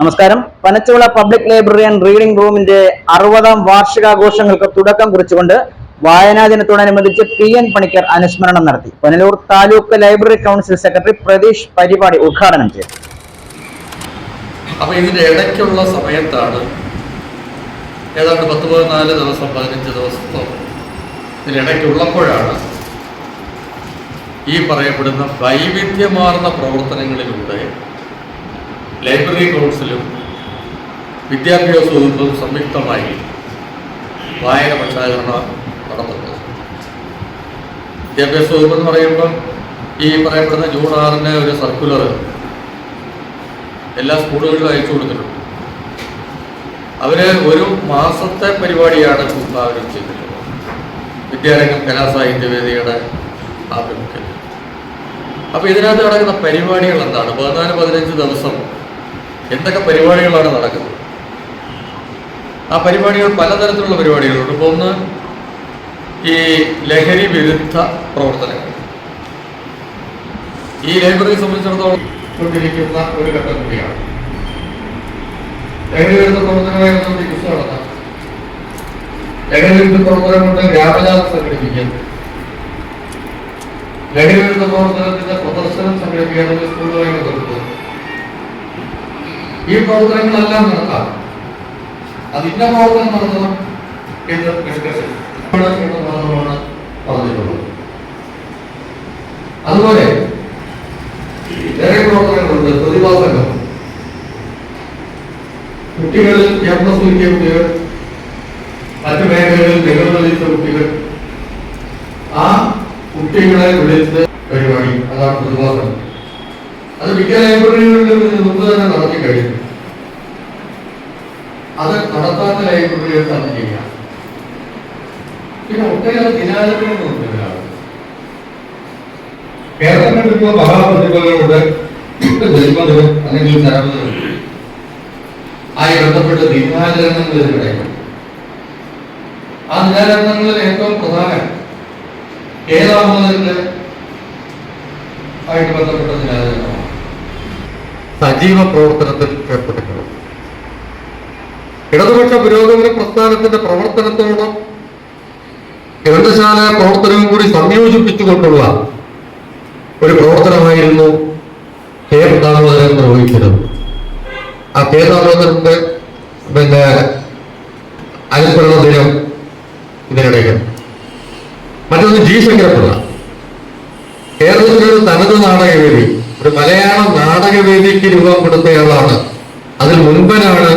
നമസ്കാരം. Panachuvila public library and reading റൂമിന്റെ അറുപതാം വാർഷികാഘോഷങ്ങൾക്ക് തുടക്കം കുറിച്ചുകൊണ്ട് വായനാ ദിനത്തോടനുബന്ധിച്ച് പി എൻ പണിക്കർ അനുസ്മരണം നടത്തി. Punalur taluk library council secretary Pratheesh പരിപാടി ഉദ്ഘാടനം ചെയ്തു. അപ്പൊ ഇതിന്റെ ഇടയ്ക്കുള്ള സമയത്താണ് ഏതാണ്ട് പത്ത് പതിനാല് ദിവസം പതിനഞ്ച് ദിവസത്തോ ഇതിനിടയ്ക്കുള്ളപ്പോഴാണ് ഈ പറയപ്പെടുന്ന വൈവിധ്യമാർന്ന പ്രവർത്തനങ്ങളിലൂടെ ലൈബ്രറി കൗൺസിലും വിദ്യാഭ്യാസ വകുപ്പും സംയുക്തമായി വായന പ്രചാരണ നടത്തുന്നത് വിദ്യാഭ്യാസ വകുപ്പ് എന്ന് പറയുമ്പോൾ ഈ പറയപ്പെടുന്ന ജൂൺ ആറിന് ഒരു സർക്കുലർ എല്ലാ സ്കൂളുകളിലും അയച്ചു കൊടുത്തിട്ടുണ്ട്. അവർ ഒരു മാസത്തെ പരിപാടിയാണ് വിഭാവനം ചെയ്തിട്ടുള്ളത്. വിദ്യാരംഗം കലാസാഹിത്യവേദിയുടെ ആഭിമുഖ്യത്തിൽ. അപ്പൊ ഇതിനകത്ത് നടക്കുന്ന പരിപാടികൾ എന്താണ്? പതിനാല് പതിനഞ്ച് ദിവസം എന്തൊക്കെ പരിപാടികളാണ് നടക്കുന്നത്? ആ പരിപാടികൾ പലതരത്തിലുള്ള പരിപാടികളുണ്ട്. ഇപ്പോൾ ഒന്ന് ഈ ലഹരി വിരുദ്ധ പ്രവർത്തനങ്ങൾ. ഈ ലൈബ്രറിയെ സംബന്ധിച്ചിടത്തോളം കൊണ്ടിരിക്കുന്ന ഒരു ഘട്ടം കൂടിയാണ്. ലഹരി വിരുദ്ധ ചികിത്സ നടത്താം ലഹരി വിരുദ്ധ പ്രവർത്തനം കൊണ്ട് ഗ്രാമജാഥ സംഘടിപ്പിക്കാൻ ലഹരി വിരുദ്ധ പ്രവർത്തനത്തിന്റെ പ്രദർശനം സംഘടിപ്പിക്കാൻ സ്കൂളുമായി ഈ പ്രവർത്തനങ്ങളെല്ലാം നടത്താം. അതിന്റെ പ്രവർത്തനം നടത്തണം എന്ന് ഡിസ്കഷൻ പറഞ്ഞിട്ടുള്ളത്. അതുപോലെ വേറെ പ്രവർത്തനങ്ങളുണ്ട്. പ്രതിഭാസങ്ങൾ. കുട്ടികളിൽ ക്യാമ്പസ് ഒരുക്കിയ കുട്ടികൾ മറ്റു മേഖലകളിൽ മികവ് തെളിയിച്ച കുട്ടികൾ ആ കുട്ടികളെ വിളിച്ച് പരിപാടി. അതാണ് പ്രതിഭാസനം അത് മിക്ക ലൈബ്രറികളിലും മുമ്പ് തന്നെ നടത്തി കഴിഞ്ഞു. അത് നടത്താത്ത ലൈബ്രറികൾ തന്നെ ചെയ്യാം പിന്നെ ഒട്ടേറെ ദിനാചരണങ്ങളുണ്ട് കേരളത്തിൽ ഇപ്പോൾ മഹാപ്രതിഭകളുണ്ട് ജന്മദിനം അല്ലെങ്കിൽ ചരമദിനം ആയി ബന്ധപ്പെട്ട് ദിനാചരണങ്ങൾ ഇതിനിടയിൽ ആ ദിനാചരണങ്ങളിൽ ഏറ്റവും പ്രധാനം ഏതാമോദന്റെ ആയിട്ട് ബന്ധപ്പെട്ട ദിനാചരണമാണ് സജീവ പ്രവർത്തനത്തിൽ ഏർപ്പെട്ടിട്ടുള്ളത് ഇടതുപക്ഷ പുരോഗമന പ്രസ്ഥാനത്തിന്റെ പ്രവർത്തനത്തോട് ഗ്രന്ഥശാല പ്രവർത്തനവും കൂടി സംയോജിപ്പിച്ചുകൊണ്ടുള്ള ഒരു പ്രവർത്തനമായിരുന്നു കെ ദാമോദരൻ നിർവഹിച്ചത്. ആ കെ ദാമോദരന്റെ പിന്നെ അനുസ്മരണ ദിനം ഇതിനിടയ്ക്ക് മറ്റൊന്ന് ജി ശങ്കരപ്പിള്ള കേരളത്തിലൊരു തനത് നാടകവേദി ഒരു മലയാള നാടകവേദിക്ക് രൂപം കൊടുത്തയാളാണ് അതിൽ മുൻപനാണ്